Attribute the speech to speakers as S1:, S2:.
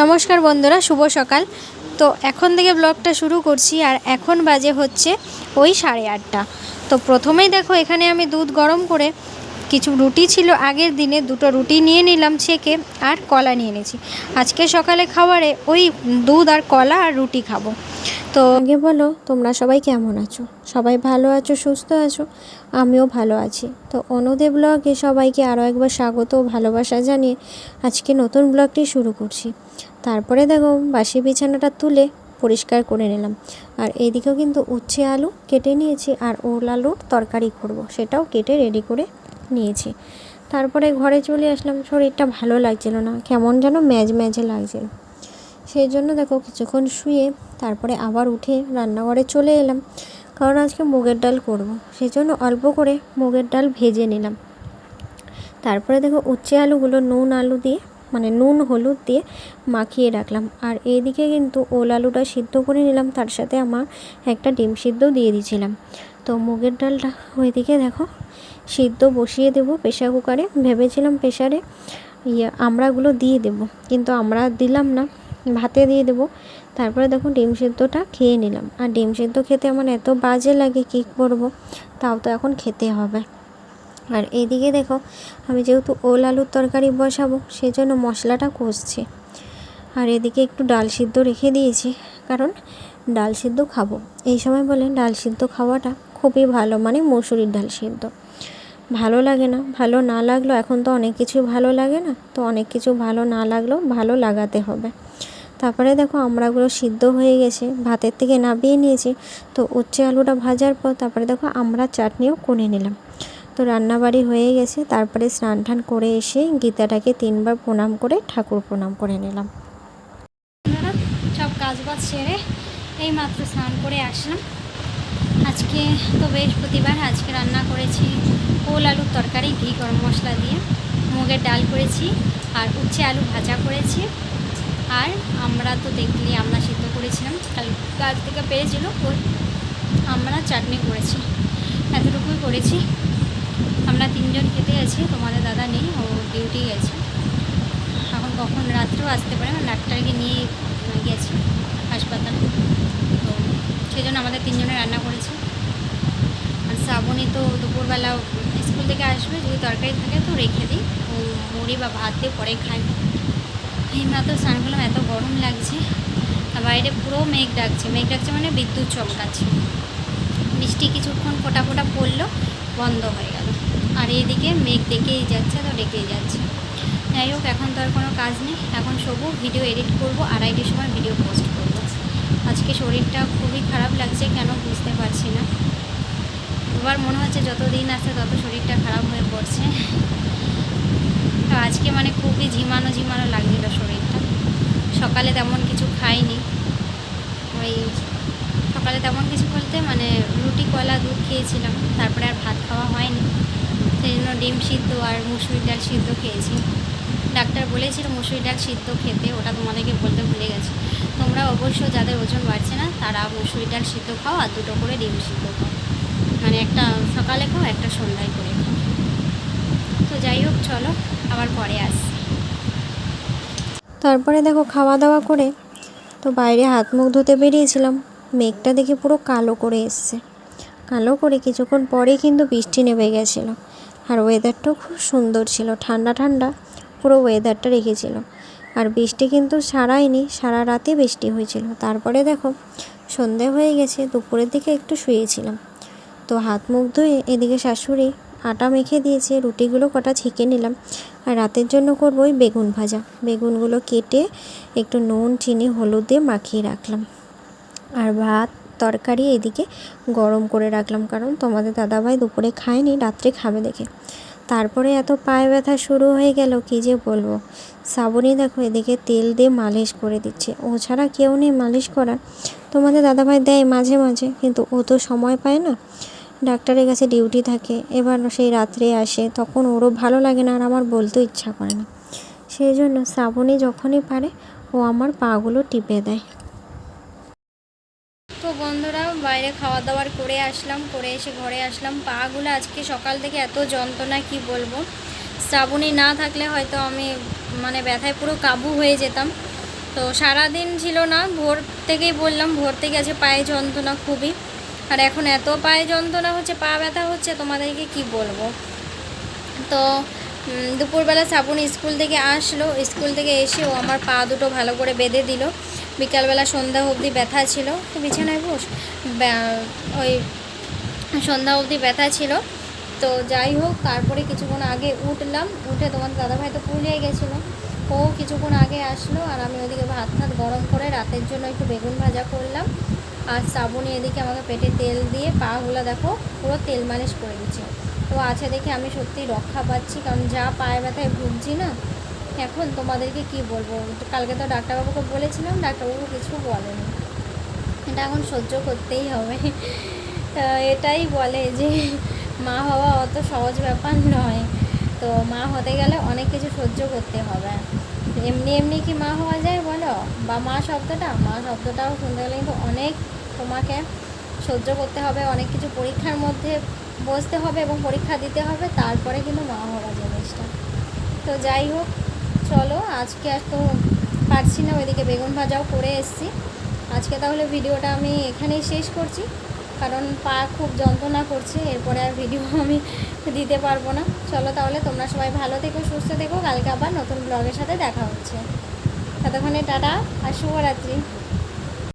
S1: নমস্কার বন্ধুরা, শুভ সকাল। তো এখন থেকে ব্লগটা শুরু করছি আর এখন বাজে হচ্ছে ওই সাড়ে আটটা। তো প্রথমেই দেখো এখানে আমি দুধ গরম করে কিছু রুটি ছিল, আগের দিনে দুটো রুটি নিয়ে নিলাম ছেঁকে আর কলা নিয়ে নিয়েছি আজকে সকালে খাবারে ওই দুধ আর কলা আর রুটি খাব। তো আগে বলো, তোমরা সবাই কেমন আছো? সবাই ভালো আছো, সুস্থ আছো? আমিও ভালো আছি। তো অনুদেব ব্লগে সবাইকে আরও একবার স্বাগত ও ভালোবাসা জানিয়ে আজকে নতুন ব্লগটি শুরু করছি। তারপরে দেখো, বাসি বিছানাটা তুলে পরিষ্কার করে নিলাম। আর এদিকেও কিন্তু উচ্ছে আলু কেটে নিয়েছি, আর ওল আলুর তরকারি করব। সেটাও কেটে রেডি করে নিয়েছি। তারপরে ঘরে চলে আসলাম, শরীরটা ভালো লাগছিল না, কেমন যেন ম্যাজ ম্যাজে লাগছিল। সেই জন্য দেখো কিছুক্ষণ শুয়ে তারপরে আবার উঠে রান্নাঘরে চলে এলাম, কারণ আজকে মুগের ডাল করব। সেই জন্য অল্প করে মুগের ডাল ভেজে নিলাম। তারপরে দেখো উচ্ছে আলুগুলো নুন আলু দিয়ে মানে নুন হলুদ দিয়ে মাখিয়ে রাখলাম। আর এইদিকে কিন্তু ওল আলুটা সিদ্ধ করে নিলাম, তার সাথে আমার একটা ডিম সিদ্ধ দিয়ে দিয়েছিলাম। তো মুগের ডালটা ওইদিকে দেখো সিদ্ধ বসিয়ে দেবো প্রেশার কুকারে। ভেবেছিলাম প্রেশারে ইয়ে আমড়াগুলো দিয়ে দেবো, কিন্তু আমরা দিলাম না, ভাতে দিয়ে দেবো। তারপরে দেখো ডিম সিদ্ধটা খেয়ে নিলাম। আর ডিম সিদ্ধ খেতে আমার এত বাজে লাগে, কী করব? তাও তো এখন খেতে হবে। আর এইদিকে দেখো, আমি যেহেতু ওল আলুর তরকারি বসাবো, সেজন্য মশলাটা কষছি। আর এদিকে একটু ডাল সিদ্ধ রেখে দিয়েছি, কারণ ডাল সিদ্ধ খাব। এই সময় বলে ডাল সিদ্ধ খাওয়াটা খুবই ভালো মানে মসুরির ডাল সিদ্ধ। ভালো লাগে না, ভালো না লাগলেও এখন তো অনেক কিছু ভালো লাগে না, তো অনেক কিছু ভালো না লাগলেও ভালো লাগাতে হবে। তারপরে দেখো আমড়াগুলো সিদ্ধ হয়ে গেছে, ভাতের থেকে নামিয়ে নিয়েছি, তো উচ্ছে আলুটা ভাজার পর তারপরে দেখো আমরা চাটনিও করে নিলাম। তো রান্নাবাড়ি হয়ে গেছে, তারপরে স্নান টান করে এসে গীতাটাকে তিনবার প্রণাম করে ঠাকুর প্রণাম করে নিলাম। সব কাজ বাজ সেরে এই মাত্র স্নান করে আসলাম। আজকে তো বৃহস্পতিবার, আজকে রান্না করেছি ওল আলুর তরকারি, ঘি গরম মশলা দিয়ে। মুগের ডাল করেছি আর উচ্ছে আলু ভাজা করেছি। আর আমরা তো দেখলি আমরা সিদ্ধ করেছিলাম। কাল কাল থেকে পেরেছিল ওই আমরা চাটনি করেছি। এতটুকুই করেছি। আমরা তিনজন খেতে আছি, তোমাদের দাদা নেই, ও ডিউটি গেছে এখন কখন রাত্রেও আসতে পারে মানে ডাক্তারকে নিয়ে গেছি হাসপাতালে। তো সেই জন্য আমাদের তিনজনে রান্না করেছি। শ্রাবণী তো দুপুরবেলা স্কুল থেকে আসবে, যদি তরকারি থাকে তো রেখে দিই। ও মুড়ি বা ভাত দিয়ে পরে খাই। এই মাত্র স্নান করলাম, এত গরম লাগছে। আর বাইরে পুরো মেঘ ডাকছে। মেঘ ডাকছে মানে বিদ্যুৎ চমকাচ্ছে। বৃষ্টি কিছুক্ষণ ফোটা ফোটা পড়ল, বন্ধ হয়ে গেল। আর এদিকে মেঘ ডেকেই যাচ্ছে তো ডেকেই যাচ্ছে। যাই হোক, এখন তো আর কোনো কাজ নেই। এখন সবু ভিডিও এডিট করব, আড়াইটের সময় ভিডিও পোস্ট করব। আজকে শরীরটা খুবই খারাপ লাগছে, কেন বুঝতে পারছি না। এবার মনে হচ্ছে যত দিন আসছে তত শরীরটা খারাপ হয়ে পড়ছে। তো আজকে মানে খুবই ঝিমানো ঝিমানো লাগছিল শরীরটা। সকালে তেমন কিছু খাইনি। ওই সকালে তেমন কিছু বলতে মানে রুটি, কলা, দুধ খেয়েছিলাম। তারপরে আর ভাত খাওয়া হয়নি। সেই জন্য ডিম সিদ্ধ আর মুসুরি ডাল সিদ্ধ খেয়েছি। ডাক্তার বলেছিল মুসুরি ডাল সিদ্ধ খেতে, ওটা তোমাদেরকে বলতে ভুলে গেছি। তোমরা অবশ্য যাদের ওজন বাড়ছে না, তারা মুসুরি ডাল সিদ্ধ খাও আর দুটো করে ডিম সিদ্ধ খাও। মানে একটা সকালে খাও, একটা সন্ধ্যায় করে খাও। তো যাই হোক, চলো, আবার পরে আসছি। তারপরে দেখো খাওয়া দাওয়া করে তো বাইরে হাত মুখ ধুতে বেরিয়েছিলাম। মেঘটা দেখে পুরো কালো করে এসছে। কালো করে কিছুক্ষণ পরেই কিন্তু বৃষ্টি নেমে গেছিল। আর ওয়েদারটাও খুব সুন্দর ছিল, ঠান্ডা ঠান্ডা পুরো ওয়েদারটা রেখেছিল। আর বৃষ্টি কিন্তু সারাইনি সারা রাতে বৃষ্টি হয়েছিল। তারপরে দেখো, সন্ধে হয়ে গেছে, দুপুরের দিকে একটু শুয়েছিলাম। হাত মুখ ধুয়ে এদিকে শাশুড়ি আটা মেখে দিয়েছে, রুটিগুলো কটা ছেঁকে নিলাম। আর রাতের জন্য করব ওই বেগুন ভাজা। বেগুনগুলো কেটে একটু নুন, চিনি, হলুদ দিয়ে মাখিয়ে রাখলাম। আর ভাত, তরকারি এদিকে গরম করে রাখলাম, কারণ তোমাদের দাদাভাই দুপুরে খায়নি, রাত্রে খাবে দেখে। তারপরে এত পায়ে ব্যথা শুরু হয়ে গেল, কি যে বলব। শ্রাবণী দেখো এদিকে তেল দিয়ে মালিশ করে দিচ্ছে। ও ছাড়া কেউ নেই মালিশ করার। তোমাদের দাদাভাই দেয় মাঝে মাঝে, কিন্তু ও তো সময় পায় না। ডাক্তারের কাছে ডিউটি থাকে, এবার সেই রাত্রে আসে, তখন ওরও ভালো লাগে না আর আমার বলতেও ইচ্ছা করে না। সেই জন্য শ্রাবণী যখনই পারে, ও আমার পাগুলো টিপে দেয়। তো বন্ধুরা, বাইরে খাওয়া দাওয়ার করে আসলাম, করে এসে ঘরে আসলাম। পাগুলো আজকে সকাল থেকে এত যন্ত্রণা, কি বলব? শ্রাবণী না থাকলে হয়তো আমি মানে ব্যথায় পুরো কাবু হয়ে যেতাম।
S2: তো সারাদিন ছিল না, ভোর থেকেই বললাম, ভোর থেকে আছে পায়ে যন্ত্রণা খুবই। আর এখন এত পায়ে যন্ত্রণা হচ্ছে, পা ব্যথা হচ্ছে, তোমাদেরকে কি বলব? তো দুপুরবেলা সাবুন স্কুল থেকে আসলো। স্কুল থেকে এসে ও আমার পা দুটো ভালো করে বেঁধে দিল। বিকালবেলা সন্ধ্যা অবধি ব্যথা ছিল। বিছানায় বস ওই সন্ধ্যা অবধি ব্যথা ছিল। তো যাই হোক, তারপরে কিছুক্ষণ আগে উঠলাম। উঠে তোমার দাদাভাই তো পুলিয়ে গেছিল। ও কিছুক্ষণ আগে আসলো আর আমি ওদিকে ভাত ভাত গরম করে রাতের জন্য একটু বেগুন ভাজা করলাম। আর শ্রাবণী এদিকে আমাকে পেটে তেল দিয়ে পাগুলো দেখো, পুরো তেল মালিশ করে দিচ্ছে। তো আছে দেখে আমি সত্যি রক্ষা পাচ্ছি, কারণ যা পায়ে ব্যথায় ভুগছি না, এখন তোমাদেরকে কি বলব? কালকে তো ডাক্তারবাবুকে বলেছিলাম, ডাক্তারবাবু কিছু বলেনি। এটা এখন সহ্য করতেই হবে। এটাই বলে যে মা হওয়া অত সহজ ব্যাপার নয়। তো মা হতে গেলে অনেক কিছু সহ্য করতে হবে। এমনি এমনি কি মা হওয়া যায় বলো? বা মা শব্দটা? মা শব্দটাও শুনতে গেলে কিন্তু অনেক তোমাকে সহ্য করতে হবে, অনেক কিছু পরীক্ষার মধ্যে বসতে হবে এবং পরীক্ষা দিতে হবে, তারপরে কিন্তু মা হওয়া জিনিসটা। তো যাই হোক, চলো আজকে আর তো পারছি না, ওইদিকে বেগুন ভাজাও করে এসছি। আজকে তাহলে ভিডিওটা আমি এখানেই শেষ করছি। কারণ পা খুব যন্ত্রণা করছে, এরপরে আর ভিডিও আমি দিতে পারব না। চলো তাহলে তোমরা সবাই ভালো থেকো, সুস্থ থেকো। কালকে আবার নতুন ব্লগের সাথে দেখা হচ্ছে। ততক্ষণে টাটা আর শুভরাত্রি।